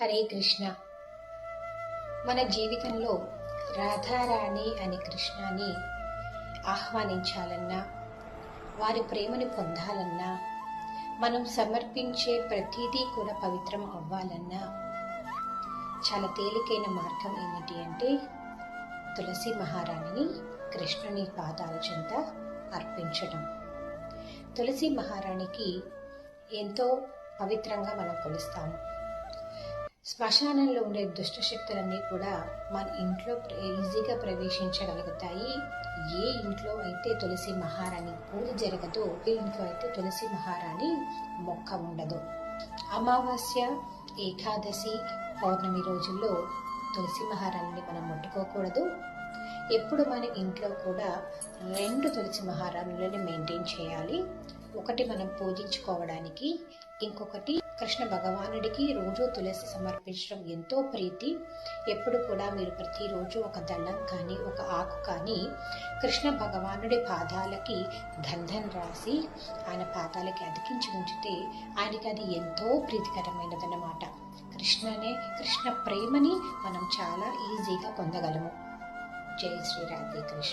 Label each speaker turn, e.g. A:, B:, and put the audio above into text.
A: హరే కృష్ణ. మన జీవితంలో రాధారాణి అనే కృష్ణాన్ని ఆహ్వానించాలన్నా వారి ప్రేమను పొందాలన్నా మనం సమర్పించే ప్రతిదీ కూడా పవిత్రం అవ్వాలన్నా చాలా తేలికైన మార్గం ఏమిటి అంటే తులసి మహారాణిని కృష్ణుని పాదాల చెంత అర్పించడం. తులసి మహారాణికి ఎంతో పవిత్రంగా మనం కొలుస్తాము. శ్మశానంలో ఉండే దుష్ట శక్తులన్నీ కూడా మన ఇంట్లో ఈజీగా ప్రవేశించగలుగుతాయి. ఏ ఇంట్లో అయితే తులసి మహారాణి పూజ జరగదో ఏ ఇంట్లో అయితే తులసి మహారాణి మొక్క ఉండదు. అమావాస్య ఏకాదశి పౌర్ణమి రోజుల్లో తులసి మహారాణిని మనం ముట్టుకోకూడదు. ఎప్పుడు మన ఇంట్లో కూడా రెండు తులసి మహారాణులని మెయింటైన్ చేయాలి. ఒకటి మనం పూజించుకోవడానికి ఇంకొకటి కృష్ణ భగవానుడికి రోజు తులసి సమర్పించడం ఎంతో ప్రీతి. ఎప్పుడు కూడా మీరు ప్రతిరోజు ఒక దళం కానీ ఒక ఆకు కానీ కృష్ణ భగవానుడి పాదాలకి గంధం రాసి ఆయన పాదాలకి అతికించి ఉంచితే ఆయనకి అది ఎంతో ప్రీతికరమైనదన్నమాట. కృష్ణనే కృష్ణ ప్రేమని మనం చాలా ఈజీగా పొందగలము. జై శ్రీ రాధే కృష్ణ.